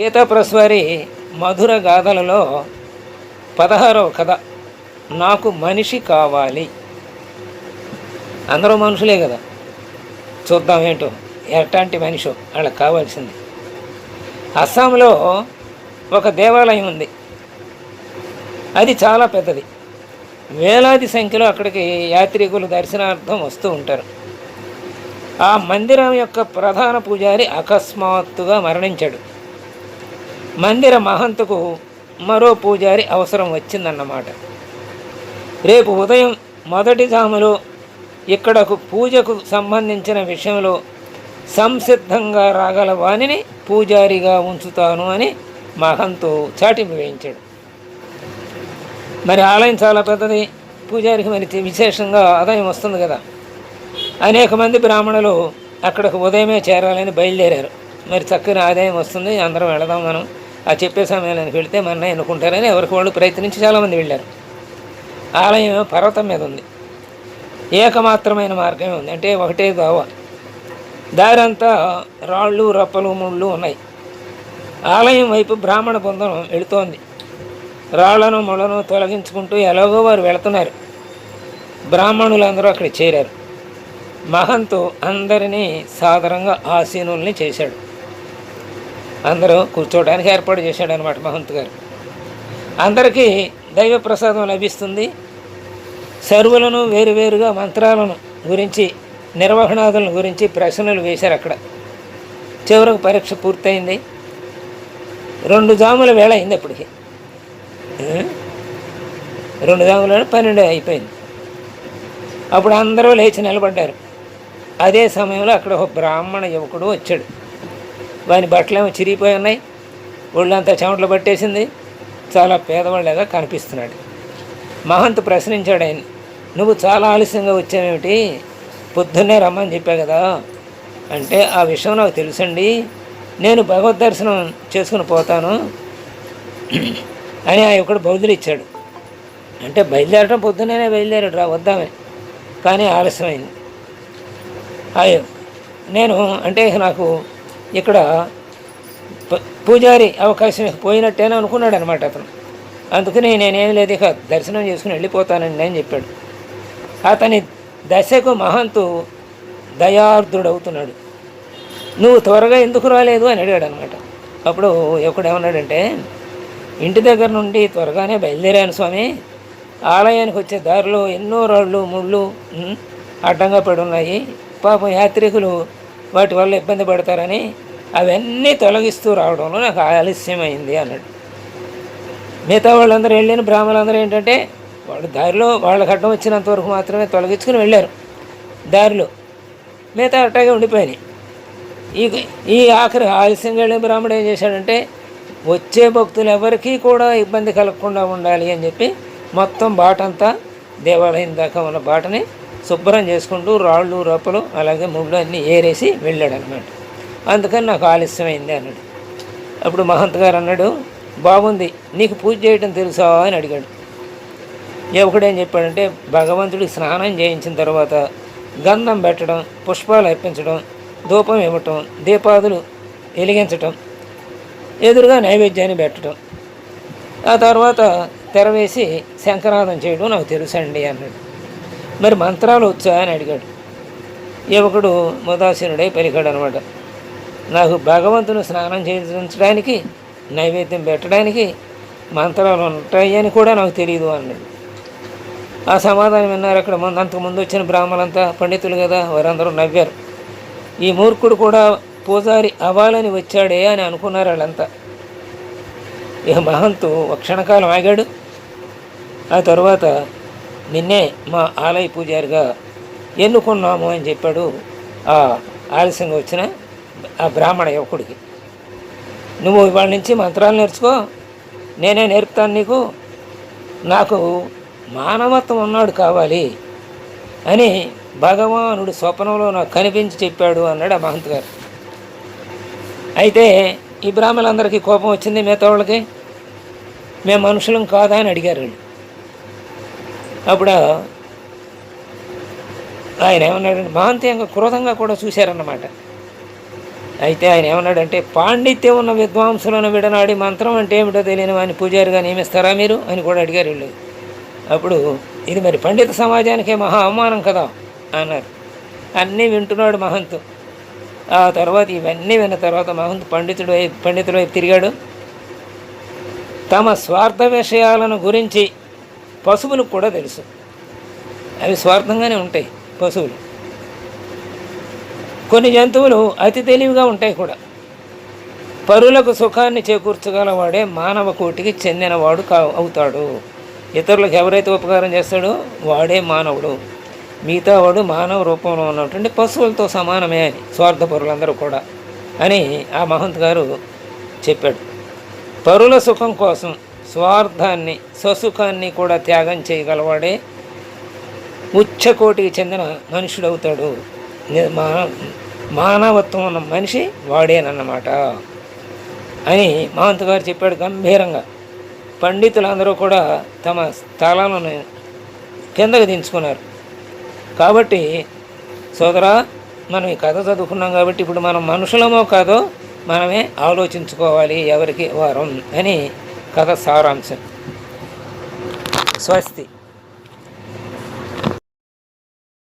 గీతా మధుర గాథలలో పదహారవ కథ నాకు మనిషి కావాలి. అందరూ మనుషులే కదా. చూద్దాం ఏంటో ఎట్లాంటి మనిషో వాళ్ళకి కావాల్సింది. అస్సాంలో ఒక దేవాలయం ఉంది. అది చాలా పెద్దది. వేలాది సంఖ్యలో అక్కడికి యాత్రికులు దర్శనార్థం వస్తూ ఉంటారు. ఆ మందిరం యొక్క ప్రధాన పూజారి అకస్మాత్తుగా మరణించాడు. మందిర మహంతుకు మరో పూజారి అవసరం వచ్చిందన్నమాట. రేపు ఉదయం మొదటి జాములో ఇక్కడకు పూజకు సంబంధించిన విషయంలో సంసిద్ధంగా రాగల వాణిని పూజారిగా ఉంచుతాను అని మహంతు చాటింపు వేయించాడు. మరి ఆలయం చాలా పెద్దది పూజారికి మరి విశేషంగా ఆదాయం వస్తుంది కదా. అనేక మంది బ్రాహ్మణులు అక్కడికి ఉదయమే చేరాలని బయలుదేరారు. మరి చక్కని ఆదాయం వస్తుంది అందరం వెళదాం మనం. ఆ చెప్పే సమయానికి వెళితే మన ఎన్నుకుంటారని ఎవరికి వాళ్ళు ప్రయత్నించి చాలామంది వెళ్ళారు. ఆలయం పర్వతం మీద ఉంది. ఏకమాత్రమైన మార్గమే ఉంది. అంటే ఒకటే దోవ దారంతా రాళ్ళు రప్పలు ముళ్ళు ఉన్నాయి. ఆలయం వైపు బ్రాహ్మణ బృందం వెళుతోంది. రాళ్ళను ముళ్ళను తొలగించుకుంటూ ఎలాగో వారు వెళుతున్నారు. బ్రాహ్మణులందరూ అక్కడ చేరారు. మహంతు అందరినీ సాధారణంగా ఆసీనుల్ని చేశాడు. అందరూ కూర్చోవడానికి ఏర్పాటు చేశాడు అనమాట మహంత్ గారు. అందరికీ దైవ ప్రసాదం లభిస్తుంది. సర్వులను వేరువేరుగా మంత్రాలను గురించి నిర్వహణాదులను గురించి ప్రశ్నలు వేశారు అక్కడ. చివరకు పరీక్ష పూర్తయింది. రెండు జాముల వేళ అయింది అప్పటికి. రెండు జాముల పన్నెండు అయిపోయింది. అప్పుడు అందరూ లేచి నిలబడ్డారు. అదే సమయంలో అక్కడ ఒక బ్రాహ్మణ యువకుడు వచ్చాడు. వాని బట్టలేమో చిరిగిపోయి ఉన్నాయి. ఒళ్ళంతా చెమటలు పట్టేసింది. చాలా పేదవాళ్ళగా కనిపిస్తున్నాడు. మహంత్ ప్రశ్నించాడు ఆయన నువ్వు చాలా ఆలస్యంగా వచ్చావేమిటి? పొద్దున్నే రమ్మని చెప్పా కదా. అంటే ఆ విషయం నాకు తెలుసండి. నేను భగవద్ దర్శనం చేసుకుని పోతాను. అని ఆ ఒకడు బౌద్ధులు ఇచ్చాడు. అంటే బయలుదేరటం పొద్దున్నే బయలుదేరాడు రా వద్దామే. కానీ ఆలస్యమైంది. అయ్యో నేను అంటే నాకు ఇక్కడ ప- పూజారి అవకాశం పోయినట్టేనా అనుకున్నాడు అనమాట అతను. అందుకని నేనేం లేదు ఇక దర్శనం చేసుకుని వెళ్ళిపోతానండి అని చెప్పాడు. అతని దశకు మహంతు దయార్థుడవుతున్నాడు నువ్వు త్వరగా ఎందుకు రాలేదు అని అడిగాడు అనమాట అప్పుడు ఒకడేమన్నాడంటే ఇంటి దగ్గర నుండి త్వరగానే బయలుదేరాను స్వామి. ఆలయానికి వచ్చే దారిలో ఎన్నో రాళ్ళు ముళ్ళు అడ్డంగా పడి ఉన్నాయి. పాపం యాత్రికులు వాటి వల్ల ఇబ్బంది పడతారని అవన్నీ తొలగిస్తూ రావడంలో నాకు ఆలస్యమైంది అన్నాడు. మిగతా వాళ్ళందరూ వెళ్ళిన బ్రాహ్మణులందరూ ఏంటంటే వాళ్ళు దారిలో వాళ్ళ ఘట్టం వచ్చినంత వరకు మాత్రమే తొలగించుకుని వెళ్ళారు. దారిలో మిగతా అట్టాగే ఉండిపోయినాయి. ఈ ఈ ఆఖరి ఆలస్యంగా వెళ్ళిన బ్రాహ్మణుడు ఏం చేశాడంటే వచ్చే భక్తులు ఎవరికీ కూడా ఇబ్బంది కలగకుండా ఉండాలి అని చెప్పి మొత్తం బాటంతా దేవాలయం దాకా ఉన్న బాటని శుభ్రం చేసుకుంటూ రాళ్ళు రప్పలు అలాగే ముళ్ళు అన్నీ ఏరేసి వెళ్ళాడు అనమాట అందుకని నాకు ఆలస్యమైంది అన్నాడు అప్పుడు మహంత్ గారు అన్నాడు బాగుంది నీకు పూజ చేయటం తెలుసా? అని అడిగాడు. యువకుడేం చెప్పాడంటే భగవంతుడికి స్నానం చేయించిన తర్వాత గంధం పెట్టడం పుష్పాలు అర్పించడం ధూపం ఇవ్వటం దీపాదులు వెలిగించటం ఎదురుగా నైవేద్యాన్ని పెట్టడం ఆ తర్వాత తెరవేసి శంకరాధం చేయడం నాకు తెలుసండి అన్నాడు. మరి మంత్రాలు వచ్చా అని అడిగాడు యువకుడు ముదాసీనుడై పలికాడు అనమాట నాకు భగవంతుని స్నానం చేయించడానికి నైవేద్యం పెట్టడానికి మంత్రాలు ఉంటాయని కూడా నాకు తెలియదు అన్నాడు. ఆ సమాధానం విన్నారు. అక్కడ ముందు అంతకుముందు వచ్చిన బ్రాహ్మణులంతా పండితులు కదా వారందరూ నవ్వారు. ఈ మూర్ఖుడు కూడా పూజారి అవ్వాలని వచ్చాడే అని అనుకున్నారు వాళ్ళంతా. ఇక మహంతు ఒక క్షణకాలం ఆగాడు. ఆ తర్వాత నిన్నే మా ఆలయ పూజారిగా ఎన్నుకున్నాము అని చెప్పాడు ఆ ఆలస్యంగా వచ్చిన ఆ బ్రాహ్మణ యువకుడికి. నువ్వు ఇవాళ నుంచి మంత్రాలు నేర్చుకో నేనే నేర్పుతాను నీకు. నాకు మానవత్వం ఉన్నాడు కావాలి అని భగవానుడు స్వప్నంలో నాకు కనిపించి చెప్పాడు అన్నాడు ఆ మహంత్ గారు. అయితే ఈ బ్రాహ్మణులందరికీ కోపం వచ్చింది మిగతా వాళ్ళకి మేము మనుషులం కాదా అని అడిగారు వీళ్ళు. అప్పుడు ఆయన ఏమన్నాడంటే మహంతి క్రోధంగా కూడా చూశారన్నమాట. అయితే ఆయన ఏమన్నాడంటే పాండిత్యం ఉన్న విద్వాంసులను విడనాడి మంత్రం అంటే ఏమిటో తెలియని వాడిని పూజారిగా నియమిస్తారా మీరు? అని కూడా అడిగారు వీళ్ళు. అప్పుడు ఇది మరి పండిత సమాజానికే మహా అవమానం కదా? అన్నారు. అన్నీ వింటున్నాడు మహంతు. ఆ తర్వాత ఇవన్నీ విన్న తర్వాత మహంతు పండితుడు వై- పండితుడు వైపు తిరిగాడు. తమ స్వార్థ విషయాలను గురించి పశువులకు కూడా తెలుసు. అవి స్వార్థంగానే ఉంటాయి పశువులు. కొన్ని జంతువులు అతి తెలివిగా ఉంటాయి కూడా. పరులకు సుఖాన్ని చేకూర్చగలవాడే మానవ కోటికి చెందినవాడు కా అవుతాడు. ఇతరులకు ఎవరైతే ఉపకారం చేస్తాడో వాడే మానవుడు. మిగతా వాడు మానవ రూపంలో ఉన్నటువంటి పశువులతో సమానమే అని స్వార్థపరులందరూ కూడా అని ఆ మహంత్ గారు చెప్పాడు. పరుల సుఖం కోసం స్వార్థాన్ని స్వసుఖాన్ని కూడా త్యాగం చేయగలవాడే ఉచ్చకోటికి చెందిన మనుషుడవుతాడు. మానవత్వం ఉన్న మనిషి వాడేనన్నమాట. అని మహంత్ గారు చెప్పాడు గంభీరంగా. పండితులందరూ కూడా తమ స్థలాలను కిందకు దించుకున్నారు. కాబట్టి సోదరా మనం ఈ కథ చదువుకున్నాం కాబట్టి ఇప్పుడు మనం మనుషులమో కాదో మనమే ఆలోచించుకోవాలి ఎవరికి వారం అని కథ సారాంశం స్వస్తి